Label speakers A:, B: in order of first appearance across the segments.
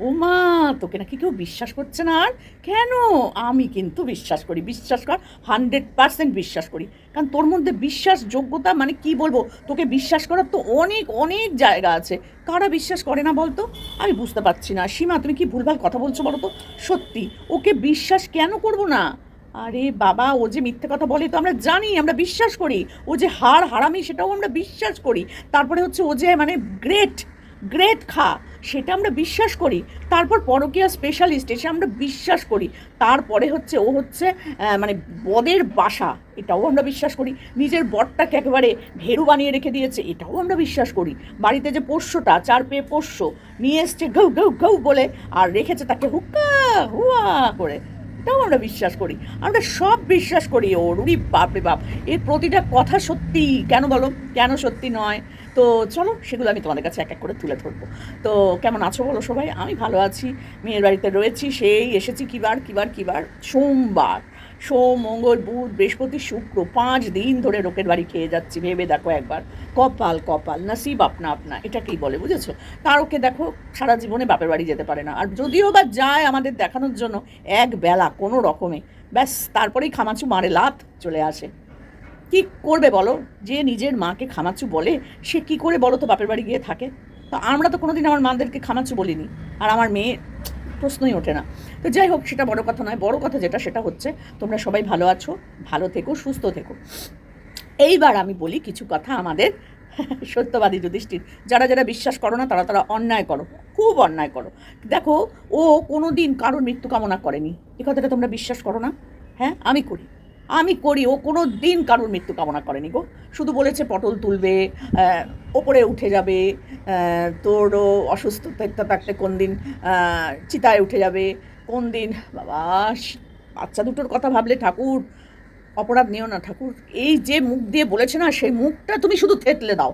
A: ও মা তোকে নাকি কেউ বিশ্বাস করছে না আর? কেন? আমি কিন্তু বিশ্বাস করি, বিশ্বাস কর হান্ড্রেড পার্সেন্ট বিশ্বাস করি। কারণ তোর মধ্যে বিশ্বাস যোগ্যতা মানে কি বলব? তোকে বিশ্বাস করার তো অনেক অনেক জায়গা আছে। কারা বিশ্বাস করে না বলতো? আমি বুঝতে পারছি না। সীমা, তুমি কি ভুলভাল কথা বলছো বলো তো? সত্যি, ওকে বিশ্বাস কেন করব না? আরে বাবা, ও যে মিথ্যে কথা বলে তো আমরা জানি, আমরা বিশ্বাস করি। ও যে হার হারামি, সেটাও আমরা বিশ্বাস করি। তারপরে হচ্ছে ও যে মানে গ্রেট গ্রেট খা, সেটা আমরা বিশ্বাস করি। তারপর পরকীয়া স্পেশালিস্ট এসে আমরা বিশ্বাস করি। তারপরে হচ্ছে ও হচ্ছে মানে বদের বাসা, এটাও আমরা বিশ্বাস করি। নিজের বরটাকে একেবারে ভেরু বানিয়ে রেখে দিয়েছে, এটাও আমরা বিশ্বাস করি। বাড়িতে যে পোষ্যটা, চার পেয়ে পোষ্য, নিয়ে এসছে গৌ গৌ গৌ বলে, আর রেখেছে তাকে হুক্কা, হুয়া করে। এটাও আমরা বিশ্বাস করি। আমরা সব বিশ্বাস করি, ওর বাপরে বাপ এর প্রতিটা কথা সত্যি কেন বলো? কেন সত্যি নয়? তো চলো, সেগুলো আমি তোমাদের কাছে এক এক করে তুলে ধরবো। তো কেমন আছো বলো সবাই? আমি ভালো আছি, মেয়ের বাড়িতে রয়েছি, সেই, এসেছি, কিবার কিবার কিবার, সোমবার। সোম, মঙ্গল, বুধ, বৃহস্পতি, শুক্র, পাঁচ দিন ধরে লোকের বাড়ি খেয়ে যাচ্ছি, ভেবে দেখো একবার। কপাল কপাল, নাসিব আপনা আপনা এটাকেই বলে, বুঝেছ? তার ওকে দেখো সারা জীবনে বাপের বাড়ি যেতে পারে না। আর যদিও বা যায় আমাদের দেখানোর জন্য এক বেলা কোনো রকমে, ব্যাস, তারপরেই খামাচু মারে লাত চলে আসে। কি করবে বলো? যে নিজের মাকে খামাচু বলে, সে কি করে বলো তো বাপের বাড়ি গিয়ে থাকে? তো আমরা তো কোনোদিন আমার মাদেরকে খামাচু বলিনি। আর আমার মেয়ে প্রশ্নই ওঠে না। তো যাই হোক, সেটা বড় কথা নয়। বড় কথা যেটা, সেটা হচ্ছে তোমরা সবাই ভালো আছো, ভালো থেকো, সুস্থ থেকো। এইবার আমি বলি কিছু কথা আমাদের সত্যবাদী যুধিষ্ঠির। যারা যারা বিশ্বাস করো না, তারা তারা অন্যায় করো। খুব অন্যায় করো। দেখো, ও কোনো দিন কারোর মৃত্যু কামনা করেনি। এ কথাটা তোমরা বিশ্বাস করো না? হ্যাঁ আমি করি। আমি করি, ও কোনো দিন কারোর মৃত্যু কামনা করেনি গো। শুধু বলেছে পটল তুলবে ওপরে উঠে যাবে তোরও অসুস্থ থাকতে থাকতে কোন দিন চিতায় উঠে যাবে, কোন দিন, বাবা বাচ্চা দুটোর কথা ভাবলে ঠাকুর, অপরাধ নিও না ঠাকুর। এই যে মুখ দিয়ে বলেছে না, সেই মুখটা তুমি শুধু থেতলে দাও।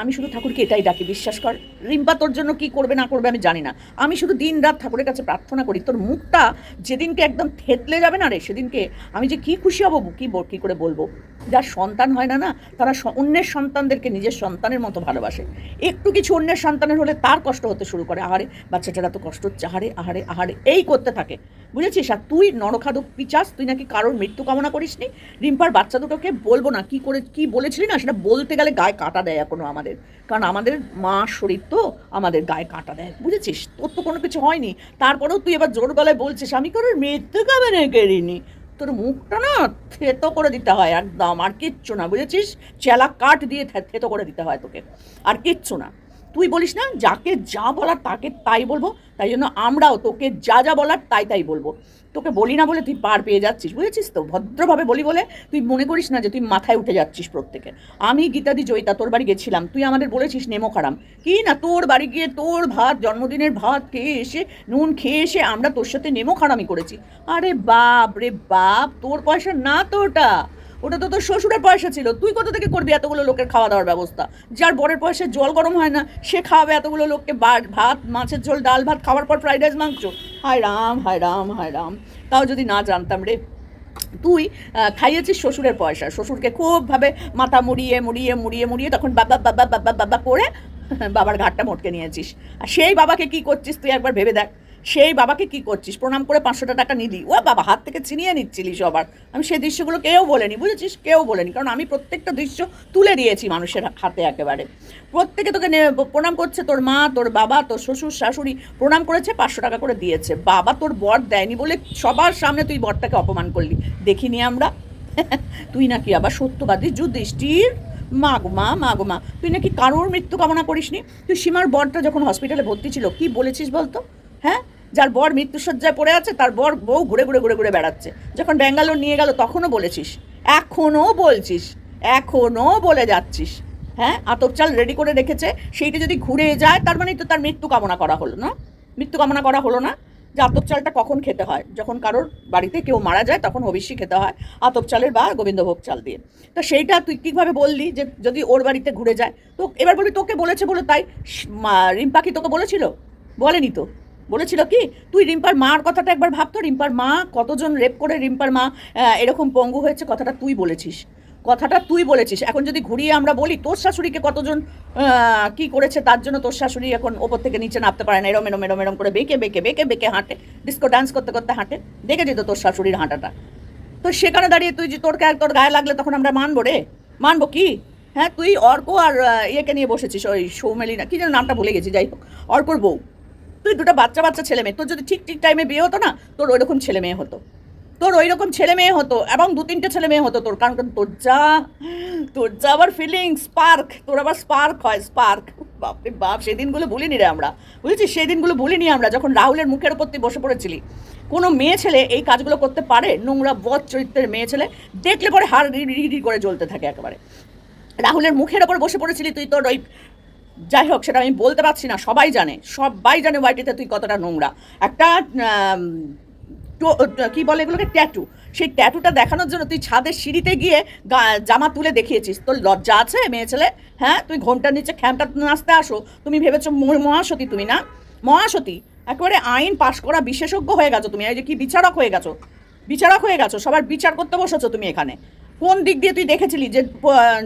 A: আমি শুধু ঠাকুরকে এটাই ডাকি, বিশ্বাস কর। রিম্পা, তোর জন্য কি করবে, না করবে, আমি জানি না। আমি শুধু দিন রাত ঠাকুরের কাছে প্রার্থনা করি, তোর মুখটা যেদিনকে একদম থেতলে যাবে না রে, সেদিনকে আমি যে কি খুশি হব, কি কি করে বলব? যার সন্তান হয় না না, তারা অন্যের সন্তানদেরকে নিজের সন্তানের মতো ভালোবাসে। একটু কিছু অন্যের সন্তানের হলে তার কষ্ট হতে শুরু করে, আহারে, বাচ্চাটারা তো কষ্ট হচ্ছে, আহারে আহারে আহারে, এই করতে থাকে। বুঝেছিস? আর তুই নরখাদক পিচাস, তুই নাকি কারোর মৃত্যু কামনা করিসনি? রিম্পার বাচ্চা দুটোকে বলব না, কি করে, কি বলেছিলি না? সেটা বলতে গেলে গায়ে কাটা দেয় এখনও আমাদের। কারণ আমাদের মা শরীর তো আমাদের গায়ে কাটা দেয়, বুঝেছিস? তোর তো কোনো কিছু হয়নি। তারপরেও তুই এবার জোর গলায় বলছিস, আমি কারোর মৃত্যু কামনা করিনি। তোর মুখটা না থেতো করে দিতে হয় একদম, আর কিচ্ছু না, বুঝেছিস? চেলা কাঠ দিয়ে থেতো করে দিতে হয় তোকে, আর কিচ্ছু না। তুই বলিস না, যাকে যা বলার তাকে তাই বলব, তাই জন্য আমরাও তোকে যা যা বলার তাই তাই বলব। তোকে বলি না বলে তুই পার পেয়ে যাচ্ছিস, বুঝেছিস তো? ভদ্রভাবে বলি বলে তুই মনে করিস না যে তুই মাথায় উঠে যাচ্ছিস প্রত্যেকে। আমি গীতাদি জয়িতা, তোর বাড়ি গেছিলাম, তুই আমাদের বলেছিস নেমো খারাম। কি না তোর বাড়ি গিয়ে তোর ভাত, জন্মদিনের ভাত খেয়ে এসে, নুন খেয়ে এসে আমরা তোর সাথে নেমো খারামি করেছি? আরে বাপ রে বাপ, তোর পয়সা না তো ওটা ওটা তো তোর শ্বশুরের পয়সা ছিল। তুই কোথা থেকে করবি এতগুলো লোকের খাওয়া দাওয়ার ব্যবস্থা? যার বরের পয়সায় জল গরম হয় না, সে খাওয়াবে এতগুলো লোককে ভাত, মাছের ঝোল, ডাল ভাত, খাওয়ার পর ফ্রাইড রাইস মাংস। হায় রাম হায় রাম হায় রাম। তাও যদি না জানতাম রে। তুই খাইয়েছিস শ্বশুরের পয়সা। শ্বশুরকে খুবভাবে মাথা মুড়িয়ে মুড়িয়ে মুড়িয়ে মুড়িয়ে তখন বাবা বাবা বাবা বাবা করে বাবার ঘাটটা মোটকে নিয়েছিস। আর সেই বাবাকে কি করছিস তুই একবার ভেবে দেখ। সেই বাবাকে কি করছিস? প্রণাম করে পাঁচশোটা টাকা নিলি। ও বাবা, হাত থেকে ছিনিয়ে নিচ্ছিলি সবার। আমি সেই দৃশ্যগুলো কেউ বলেনি, বুঝেছিস? কেউ বলেনি। কারণ আমি প্রত্যেকটা দৃশ্য তুলে দিয়েছি মানুষের হাতে একেবারে। প্রত্যেকে তোকে প্রণাম করছে তোর মা, তোর বাবা, তোর শ্বশুর, শাশুড়ি। প্রণাম করেছে, পাঁচশো টাকা করে দিয়েছে। বাবা তোর বর দেয়নি বলে সবার সামনে তুই বরটাকে অপমান করলি। দেখিনি আমরা? তুই নাকি আবার সত্যবাদী যুধিষ্ঠির? মা গো মা মা গো মা। তুই নাকি কারোর মৃত্যু কামনা করিসনি? তুই সীমার বরটা যখন হসপিটালে ভর্তি ছিল, কি বলেছিস বলতো? হ্যাঁ? যার বর মৃত্যুসজ্জায় পড়ে আছে, তার বর বউ ঘুরে ঘুরে ঘুরে ঘুরে বেড়াচ্ছে। যখন ব্যাঙ্গালোর নিয়ে গেল, তখনও বলেছিস। এখনও বলছিস। এখনও বলে যাচ্ছিস। হ্যাঁ আতপ চাল রেডি করে রেখেছে। সেইটা যদি ঘুরে যায়, তার মানে তো তার মৃত্যু কামনা করা হলো, না? মৃত্যু কামনা করা হলো না। যে আতপ চালটা কখন খেতে হয়? যখন কারোর বাড়িতে কেউ মারা যায়, তখন হবিষ্যি খেতে হয় আতপ চালের বা গোবিন্দভোগ চাল দিয়ে। তো সেইটা তুই কীভাবে বললি যে যদি ওর বাড়িতে ঘুরে যায়? তো এবার বলি, তোকে বলেছে বলে তাই শ- মা- রিম্পা তোকে বলেছিল? বলেনি তো? বলেছিল কি, তুই রিম্পার মার কথাটা একবার ভাবতো রিম্পার মা কতজন রেপ করে রিম্পার মা এরকম পঙ্গু হয়েছে, কথাটা তুই বলেছিস। কথাটা তুই বলেছিস। এখন যদি ঘুরিয়ে আমরা বলি, তোর শাশুড়িকে কতজন কি করেছে, তার জন্য তোর শাশুড়ি এখন ওপর থেকে নিচে নামতে পারে না, এরম এরম এরম এরম করে বেঁকে বেঁকে বেঁকে বেঁকে হাঁটে ডিস্কো ডান্স করতে করতে হাঁটে, দেখে যেত তোর শাশুড়ির হাঁটাটা। তো সেখানে দাঁড়িয়ে তুই যে তোর তোর গায়ে লাগলে তখন আমরা মানবো রে। মানবো কি? হ্যাঁ তুই অর্ক আর ইয়েকে নিয়ে বসেছিস, ওই সৌমেলি না কি যেন নামটা ভুলে গেছি, যাই হোক। অর্কর বউ। তুই দুটো বাচ্চা বাচ্চা ছেলে মেয়ে, তোর যদি ঠিক ঠিক টাইমে বিয়ে হতো না, তোর ওই রকম ছেলে মেয়ে হতো। তোর ওই রকম ছেলে মেয়ে হতো, এবং দু তিনটে ছেলে মেয়ে হতো তোর, কারণ তোর যা তোর যা আবার ফিলিং স্পার্ক তোর আবার স্পার্ক হয় স্পার্ক বাপরে বাপ সেদিনগুলো ভুলিনি রে আমরা। বুঝেছিস? সেই দিনগুলো ভুলিনি আমরা, যখন রাহুলের মুখের ওপর তুই বসে পড়েছিলি। কোনো মেয়ে ছেলে এই কাজগুলো করতে পারে? নোংরা বধ চরিত্রের মেয়ে ছেলে দেখলে পরে হাড় রি রি রি করে জ্বলতে থাকে একেবারে। রাহুলের মুখের ওপর বসে পড়েছিলি তুই তোর ওই যাই হোক, সেটা আমি বলতে পারছি না, সবাই জানে সবাই জানে ওয়াইটিতে তুই কতটা নোংরা। একটা কি বলে এগুলোকে? ট্যাটু। সেই ট্যাটুটা দেখানোর জন্য তুই ছাদের সিঁড়িতে গিয়ে জামা তুলে দেখিয়েছিস। তোর লজ্জা আছে, মেয়ে ছেলে? হ্যাঁ তুই ঘোমটার নিচে খ্যামটা নাচতে আসো। তুমি ভেবেছো মহাসতী তুমি না? মহাসতী, একেবারে আইন পাশ করা বিশেষজ্ঞ হয়ে গেছো তুমি। এই যে কি বিচারক হয়ে গেছো? বিচারক হয়ে গেছো, সবার বিচার করতে বসেছো তুমি এখানে। কোন দিক দিয়ে তুই দেখেছিলি যে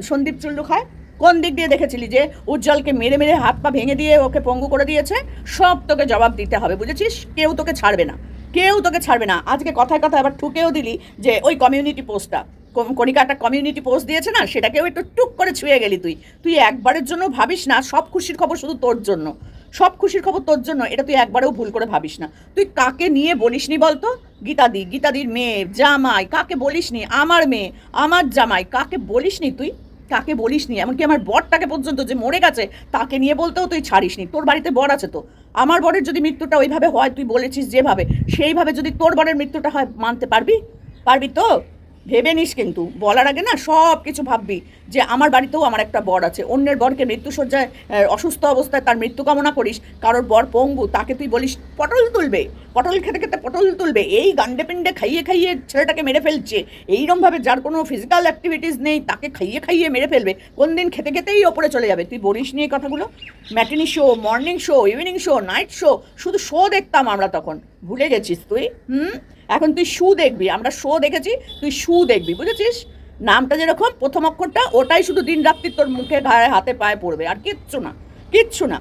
A: সন্দীপ চুল্লু খায়? কোন দিক দিয়ে দেখেছিলি যে উজ্জ্বলকে মেরে মেরে হাত পা ভেঙে দিয়ে ওকে পঙ্গু করে দিয়েছে? সব তোকে জবাব দিতে হবে, বুঝেছিস? কেউ তোকে ছাড়বে না। কেউ তোকে ছাড়বে না। আজকে কথায় কথায় আবার ঠুকেও দিলি যে ওই কমিউনিটি পোস্টটা কণিকা একটা কমিউনিটি পোস্ট দিয়েছে না, সেটাকেও একটু টুক করে ছুঁয়ে গেলি তুই। তুই একবারের জন্য ভাবিস না, সব খুশির খবর শুধু তোর জন্য। সব খুশির খবর তোর জন্য, এটা তুই একবারেও ভুল করে ভাবিস না। তুই কাকে নিয়ে বলিসনি বলতো? গীতাদি, গীতাদির মেয়ে, জামাই, কাকে বলিসনি? আমার মেয়ে, আমার জামাই, কাকে বলিসনি তুই? কাকে বলিসনি? এমনকি আমার বরটাকে পর্যন্ত যে মরে গেছে, তাকে নিয়ে বলতেও তুই ছাড়িস নি তোর বাড়িতে বর আছে তো? আমার বরের যদি মৃত্যুটা ওইভাবে হয়, তুই বলেছিস যেভাবে, সেইভাবে যদি তোর বরের মৃত্যুটা হয়, মানতে পারবি? পারবি তো? ভেবে নিস কিন্তু। বলার আগে না সব কিছু ভাববি যে আমার বাড়িতেও আমার একটা বর আছে। অন্যের বরকে মৃত্যুসজ্জায় অসুস্থ অবস্থায় তার মৃত্যু কামনা করিস, কারোর বর পঙ্গু, তাকে তুই বলিস পটল তুলবে, পটল খেতে খেতে পটল তুলবে, এই গান্ডে পিণ্ডে খাইয়ে খাইয়ে ছেলেটাকে মেরে ফেলছে। এইরমভাবে যার কোনো ফিজিক্যাল অ্যাক্টিভিটিস নেই, তাকে খাইয়ে খাইয়ে মেরে ফেলবে। কোন দিন খেতে খেতেই ওপরে চলে যাবে। তুই বলিস নিয়ে কথাগুলো? Matinee show morning show evening show night show শুধু শো দেখতাম আমরা তখন। ভুলে গেছিস তুই? হুম? এখন তুই শু দেখবি, আমরা শো দেখেছি, তুই শু দেখবি, বুঝেছিস? নামটা যেরকম, প্রথম অক্ষরটা, ওটাই শুধু দিন রাত্রি তোর মুখে গায়ে হাতে পায়ে পড়বে, আর কিচ্ছু না কিচ্ছু না।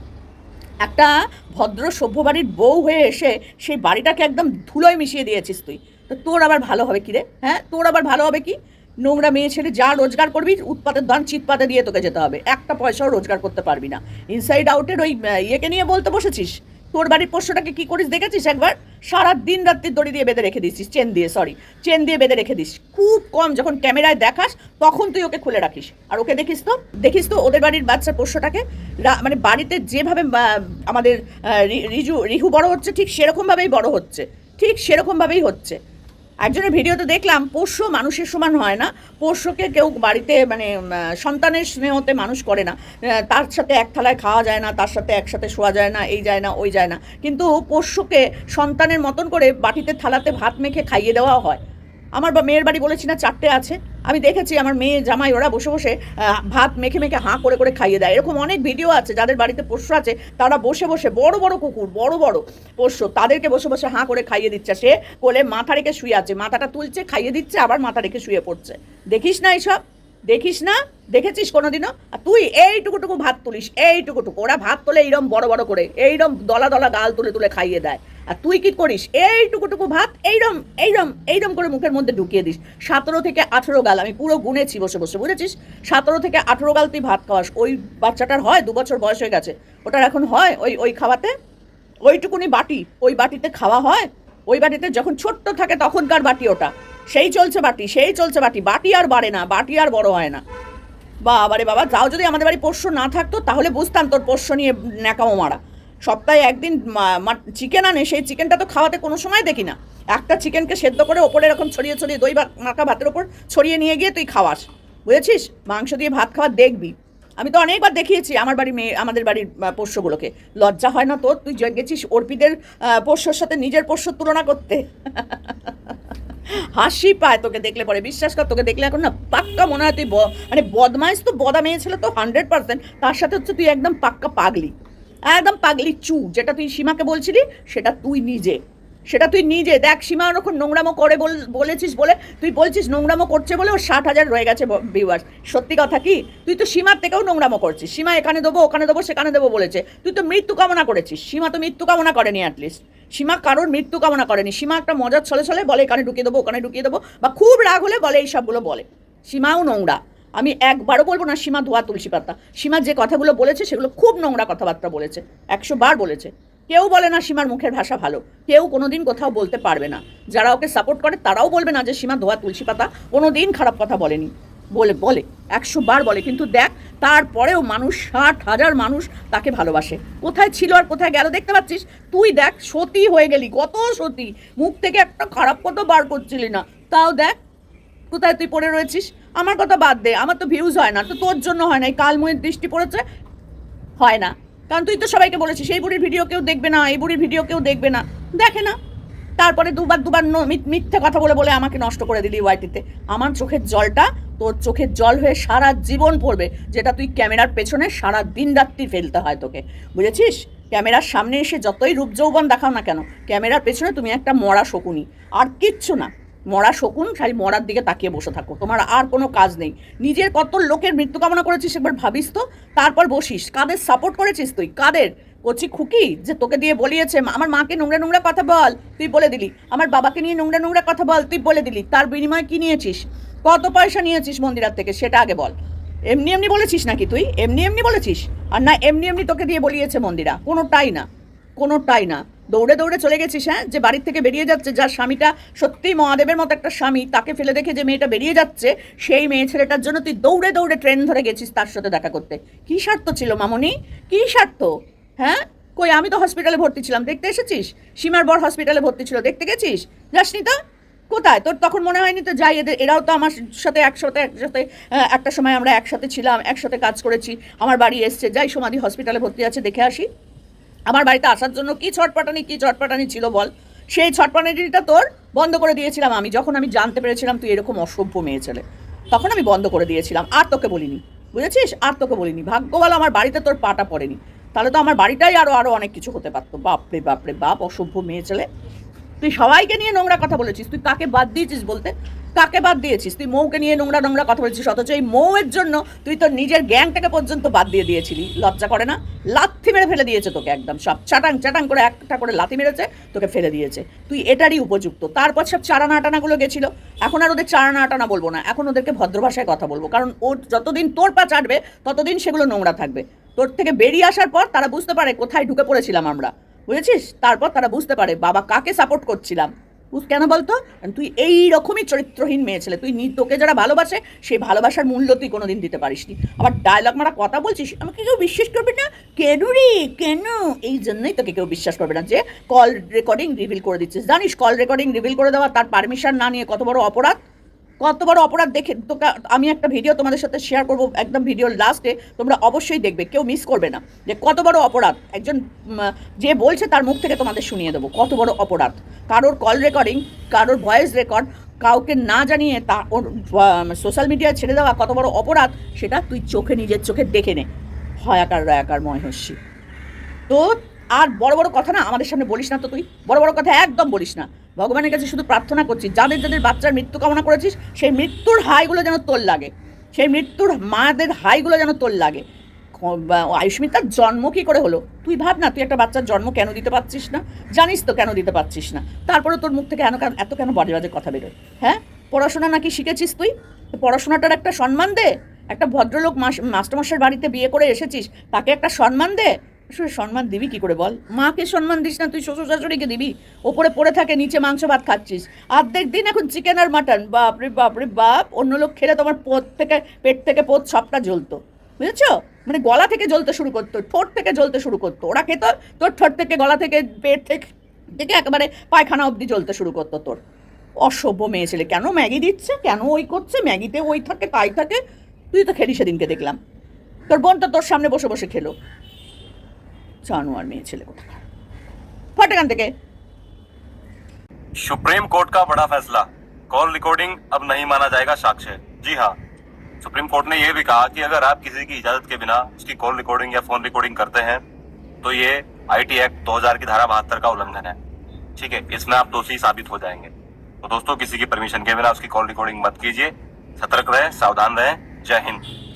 A: একটা ভদ্র সভ্য বাড়ির বউ হয়ে এসে সেই বাড়িটাকে একদম ধুলোয় মিশিয়ে দিয়েছিস তুই। তো তোর আবার ভালো হবে কি রে হ্যাঁ? তোর আবার ভালো হবে কি? নোংরা মেয়ে ছেলে যা রোজগার করবি, উৎপাতের দান চিৎপাতে দিয়ে তোকে যেতে হবে। একটা পয়সাও রোজগার করতে পারবি না। ইনসাইড আউটের ওই ইয়েকে নিয়ে বলতে বসেছিস? তোর বাড়ির পোষ্যটাকে কী করিস, দেখেছিস একবার? সারা দিন রাত্রি দড়ি দিয়ে বেঁধে রেখে দিছিস চেন দিয়ে সরি চেন দিয়ে বেঁধে রেখে দিস। খুব কম যখন ক্যামেরায় দেখাস, তখন তুই ওকে খুলে রাখিস। আর ওকে দেখিস তো দেখিস তো ওদের বাড়ির বাচ্চা পোষ্যটাকে মানে বাড়িতে যেভাবে আমাদের রিজু, রিহু বড় হচ্ছে, ঠিক সেরকমভাবেই বড় হচ্ছে, ঠিক সেরকমভাবেই হচ্ছে। একজনের ভিডিওতে দেখলাম, পোষ্য মানুষের সমান হয় না। পোষ্যকে কেউ বাড়িতে মানে সন্তানের স্নেহতে মানুষ করে না। তার সাথে এক থালায় খাওয়া যায় না, তার সাথে একসাথে শোয়া যায় না, এই যায় না, ওই যায় না। কিন্তু পোষ্যকে সন্তানের মতন করে বাটিতে থালাতে ভাত মেখে খাইয়ে দেওয়া হয়। আমার বা মেয়ের বাড়ি বলেছি না, চারটে আছে। আমি দেখেছি আমার মেয়ে, জামাই, ওরা বসে বসে ভাত মেখে মেখে হাঁ করে করে খাইয়ে দেয়। এরকম অনেক ভিডিও আছে, যাদের বাড়িতে পোষ্য আছে, তারা বসে বসে, বড় বড় কুকুর, বড় বড় পোষ্য, তাদেরকে বসে বসে হাঁ করে খাইয়ে দিচ্ছে। সে কোলে মাথা রেখে শুয়ে আছে, মাথাটা তুলছে, খাইয়ে দিচ্ছে, আবার মাথা রেখে শুয়ে পড়ছে। দেখিস না এইসব দেখিস না? দেখেছিস কোনোদিনও? আর তুই এইটুকুটুকু ভাত তুলিস, এইটুকুটুকু। ওরা ভাত তোলে এইরম বড় বড় করে, এইরম দলা দলা গাল তুলে তুলে খাইয়ে দেয়। আর তুই কি করিস? এইটুকুটুকু ভাত, এইরম এইরম এইরম করে মুখের মধ্যে ঢুকিয়ে দিস। সতেরো থেকে আঠেরো গাল, আমি পুরো গুনেছি বসে বসে, বুঝেছিস? সতেরো থেকে আঠেরো গাল তুই ভাত খাওয়াস। ওই বাচ্চাটার হয়, দু বছর বয়স হয়ে গেছে। ওটার এখন হয় ওই ওই খাওয়াতে? ওইটুকুনি বাটি, ওই বাটিতে খাওয়া হয়? ওই বাটিতে যখন ছোট্ট থাকে তখনকার বাটি ওটা। সেই চলছে বাটি, সেই চলছে বাটি। বাটি আর বাড়ে না, বাটি আর বড় হয় না। বাবা রে বাবা, যাও যদি আমাদের বাড়ি পোষ্য না থাকতো, তাহলে বুঝতাম তোর পোষ্য নিয়ে ন্যাকামো মারা। সপ্তাহে একদিন চিকেন আনে, সেই চিকেনটা তো খাওয়াতে কোনো সময় দেখি না। একটা চিকেনকে সেদ্ধ করে ওপরে এরকম ছড়িয়ে ছড়িয়ে দই মাখা ভাতের ওপর ছড়িয়ে নিয়ে গিয়ে তুই খাওয়াস। বুঝেছিস? মাংস দিয়ে ভাত খাওয়া দেখবি। আমি তো অনেকবার দেখিয়েছি আমার বাড়ি মেয়ে, আমাদের বাড়ির পোষ্যগুলোকে। লজ্জা হয় না তোর? তুই গেছিস অর্পিদের পোষ্যর সাথে নিজের পোষ্যর তুলনা করতে। হাসি পায় তোকে দেখলে পরে, বিশ্বাস কর, তোকে দেখলে এখন না পাক্কা মনে হয় তুই মানে বদমাইশ তো বদা মেয়ে ছিল তো হান্ড্রেড পার্সেন্ট তার সাথে হচ্ছে তুই একদম পাক্কা পাগলি। একদম পাগলি চু, যেটা তুই সীমাকে বলছিলি, সেটা তুই নিজে। সেটা তুই নিজে, দেখ, সীমা ওরকম নোংরামো করে বল- বলেছিস বলে, তুই বলছিস নোংরামো করছে বলে ওর ষাট হাজার রয়ে গেছে ভিউয়ার্স সত্যি কথা কি? তুই তো সীমার থেকেও নোংরামো করছিস। সীমা এখানে দেবো, ওখানে দেবো, সেখানে দেবো বলেছে। তুই তো মৃত্যু কামনা করেছিস। সীমা তো মৃত্যু কামনা করেনি অ্যাটলিস্ট সীমা কারোর মৃত্যু কামনা করেনি। সীমা একটা মজার ছলে ছলে বলে, এখানে ঢুকিয়ে দেবো, ওখানে ঢুকিয়ে দেবো, বা খুব রাগ হলে বলে এইসবগুলো বলে। সীমাও নোংরা। আমি একবারও বলব না, সীমা ধোয়া তুলসী পাতা। সীমা যে কথাগুলো বলেছে, সেগুলো খুব নোংরা কথাবার্তা বলেছে। একশো বার বলেছে। কেউ বলে না সীমার মুখের ভাষা ভালো। কেউ কোনোদিন কোথাও বলতে পারবে না। যারা ওকে সাপোর্ট করে, তারাও বলবে না যে সীমা ধোয়া তুলসী পাতা কোনো দিন খারাপ কথা বলেনি। বলে বলে, একশো বার বলে। কিন্তু দেখ, তারপরেও মানুষ, ষাট হাজার মানুষ তাকে ভালোবাসে। কোথায় ছিল আর কোথায় গেল দেখতে পাচ্ছিস? তুই দেখ, সতী হয়ে গেলি, কত সতী। মুখ থেকে একটা খারাপ কথা বার করছিলি না। তাও দেখ, কোথায় তুই পড়ে রয়েছিস? আমার কথা বাদ দে, আমার তো ভিউজ হয় না, তো তোর জন্য হয় না, এই কালময়ের দৃষ্টি পড়েছে? হয় না। কারণ তুই তো সবাইকে বলেছিস, এই বুড়ির ভিডিও কেউ দেখবে না, এই বুড়ির ভিডিও কেউ দেখবে না। দেখে না। তারপরে দুবার দুবার মিথ্যে কথা বলে বলে আমাকে নষ্ট করে দিলি ওয়াইটিতে আমার চোখের জলটা তোর চোখের জল হয়ে সারা জীবন পড়বে, যেটা তুই ক্যামেরার পেছনে সারা দিন রাত্রি ফেলতে হয় তোকে। বুঝেছিস? ক্যামেরার সামনে এসে যতই রূপ যৌবন দেখাও না কেন, ক্যামেরার পেছনে তুমি একটা মরা শকুনি। আর কিচ্ছু না। মরা শকুন খালি মরার দিকে তাকিয়ে বসে থাকো। তোমার আর কোনো কাজ নেই। নিজের কত লোকের মৃত্যু কামনা করেছিস একবার ভাবিস তো? তারপর বসিস। কাদের সাপোর্ট করেছিস তুই? কাদের? কচি খুকি যে তোকে দিয়ে বলিয়েছে "মা- আমার মাকে নোংরা নোংরা কথা বল। তুই বলে দিলি। আমার বাবাকে নিয়ে নোংরা নোংরা কথা বল। তুই বলে দিলি। তার বিনিময়ে কি নিয়েছিস? কত পয়সা নিয়েছিস মন্দিরার থেকে? সেটা আগে বল। এমনি এমনি বলেছিস নাকি তুই? এমনি এমনি বলেছিস? আর না, এমনি এমনি তোকে দিয়ে বলিয়েছে মন্দিরা। কোনোটাই না। কোনোটাই না। দৌড়ে দৌড়ে চলে গেছিস হ্যাঁ? যে বাড়ির থেকে বেরিয়ে যাচ্ছে, যার স্বামীটা সত্যিই মহাদেবের মতো একটা স্বামী, তাকে ফেলে দেখে যে মেয়েটা বেরিয়ে যাচ্ছে, সেই মেয়ে ছেলেটার জন্য তুই দৌড়ে দৌড়ে ট্রেন ধরে গেছিস তার সাথে দেখা করতে। কী স্বার্থ ছিল মামনি? কী স্বার্থ? হ্যাঁ? কই, আমি তো হসপিটালে ভর্তি ছিলাম, দেখতে এসেছিস? সীমার বর হসপিটালে ভর্তি ছিল, দেখতে গেছিস? যাসনি তো? কোথায়? তোর তখন মনে হয়নি তো যাই, এদের, এরাও তো আমার সাথে একসাথে একসাথে একটা সময় আমরা একসাথে ছিলাম, একসাথে কাজ করেছি, আমার বাড়ি এসছে, যাই সমাধি হসপিটালে ভর্তি আছে, দেখে আসি। আমার বাড়িতে আসার জন্য কি ছটপাটানি কি ছটপাটানি ছিল বল? সেই ছটপাটানিটা তোর বন্ধ করে দিয়েছিলাম আমি, যখন আমি জানতে পেরেছিলাম তুই এরকম অসভ্য মেয়ে ছেলে। তখন আমি বন্ধ করে দিয়েছিলাম, আর তোকে বলিনি। বুঝেছিস? আর তোকে বলিনি। ভাগ্য বলো আমার বাড়িতে তোর পাটা পড়েনি। তাহলে তো আমার বাড়িটাই আরও আরও অনেক কিছু হতে পারতো। বাপরে বাপরে, বাপ, অসভ্য মেয়ে ছেলে। তুই সবাইকে নিয়ে নোংরা কথা বলেছিস, তুই কাকে বাদ দিয়েছিস বলতে? কাকে বাদ দিয়েছিস? তুই মৌকে নিয়ে নোংরা নোংরা কথা বলেছিস, অথচ এই মৌয়ের জন্য তুই তোর নিজের গ্যাংটাকে পর্যন্ত বাদ দিয়ে দিয়েছিলি। লজ্জা করে না? লাথি মেরে ফেলে দিয়েছে তোকে একদম। সব চাটাং চাটাং করে একটা করে লাথি মেরেছে, তোকে ফেলে দিয়েছে। তুই এটারই উপযুক্ত। তারপর সব চারানা আটানাগুলো গেছিল। এখন আর ওদের চারানা আটানা বলব না। এখন ওদেরকে ভদ্র ভাষায় কথা বলব। কারণ ওর যতদিন তোর পা চাটবে, ততদিন সেগুলো নোংরা থাকবে। তোর থেকে বেরিয়ে আসার পর তারা বুঝতে পারে কোথায় ঢুকে পড়েছিলাম আমরা। বুঝেছিস? তারপর তারা বুঝতে পারে, বাবা কাকে সাপোর্ট করছিলাম? বুঝ কেন বলতো? তুই এইরকমই চরিত্রহীন মেয়ে ছেলে। তুই তোকে যারা ভালোবাসে সেই ভালোবাসার মূল্য তুই কোনো দিন দিতে পারিস নি আবার ডায়লগ মারা কথা বলছিস, আমাকে কেউ বিশ্বাস করবে না? কেন রে? কেন? এই জন্যই তোকে কেউ বিশ্বাস করবে না যে কল রেকর্ডিং রিভিল করে দিচ্ছিস। জানিস কল রেকর্ডিং রিভিল করে দেওয়া, তার পারমিশন না নিয়ে কত বড় অপরাধ? কত বড় অপরাধ দেখে তোকে আমি একটা ভিডিও তোমাদের সাথে শেয়ার করব, একদম ভিডিওর লাস্টে তোমরা অবশ্যই দেখবে, কেউ মিস করবে না। যে কত বড় অপরাধ, একজন যে বলছে তার মুখ থেকে তোমাদের শুনিয়ে দেবো, কত বড় অপরাধ। কারোর কল রেকর্ডিং কারোর ভয়েস রেকর্ড কাউকে না জানিয়ে তা ওর সোশ্যাল মিডিয়ায় ছেড়ে দেওয়া কত বড় অপরাধ, সেটা তুই চোখে, নিজের চোখে দেখে নে। হয়াকার, রয়াকার ময়হস্যি তো আর বড় বড় কথা না আমাদের সামনে বলিস না তো তুই। বড় বড় কথা একদম বলিস না। ভগবানের কাছে শুধু প্রার্থনা করছিস যাদের যাদের বাচ্চার মৃত্যু কামনা করেছিস, সেই মৃত্যুর হাইগুলো যেন তোর লাগে। সেই মৃত্যুর মাদের হাইগুলো যেন তোর লাগে। আয়ুষ্মিতার জন্ম কী করে হলো? তুই ভাব না, তুই একটা বাচ্চার জন্ম কেন দিতে পারছিস না? জানিস তো কেন দিতে পারছিস না। তারপরে তোর মুখ থেকে কেন, এত কেন বাজে বাজে কথা বেরোয়? হ্যাঁ? পড়াশোনা নাকি শিখেছিস তুই? পড়াশোনাটার একটা সম্মান দে। একটা ভদ্রলোক মাস, মাস্টারমশাইয়ের বাড়িতে বিয়ে করে এসেছিস, তাকে একটা সম্মান দে। আসলে সম্মান দিবি কি করে বল? মাকে সম্মান দিস না, তুই শ্বশুর শাশুড়িকে দিবি? ওপরে পড়ে থাকে, নিচে মাংস ভাত খাচ্ছিস। অর্ধেক দিন এখন চিকেন আর মাটন বাপরে বাপরে বাপ অন্য লোক খেলে তোমার পোত থেকে, পেট থেকে পোত সবটা জ্বলতো। বুঝেছ? মানে গলা থেকে জ্বলতে শুরু করতো, ঠোঁট থেকে জ্বলতে শুরু করতো। ওরা খেত, তোর ঠোঁট থেকে, গলা থেকে, পেট থেকে থেকে একেবারে পায়খানা অবধি জ্বলতে শুরু করতো তোর। অসভ্য মেয়ে ছেলে। কেন ম্যাগি দিচ্ছে? কেন ওই করছে? ম্যাগিতে ওই থাকে, তাই থাকে। তুই তো খেলি সেদিনকে দেখলাম। তোর বোন তো তোর সামনে বসে বসে খেলো। জানোয়ার মেয়ে ছেলে কোথাকার ফট এখান থেকে
B: सुप्रीम कोर्ट का बड़ा फैसला कॉल रिकॉर्डिंग अब नहीं माना जाएगा साक्ष्य जी हाँ सुप्रीम कोर्ट ने यह भी कहा कि अगर आप किसी की इजाजत के बिना उसकी कॉल रिकॉर्डिंग या फोन रिकॉर्डिंग करते हैं तो ये आईटी एक्ट 2000 की धारा बहत्तर का उल्लंघन है ठीक है इसमें आप दोषी साबित हो जाएंगे तो दोस्तों किसी की परमिशन के बिना उसकी कॉल रिकॉर्डिंग मत कीजिए सतर्क रहें सावधान रहें जय हिंद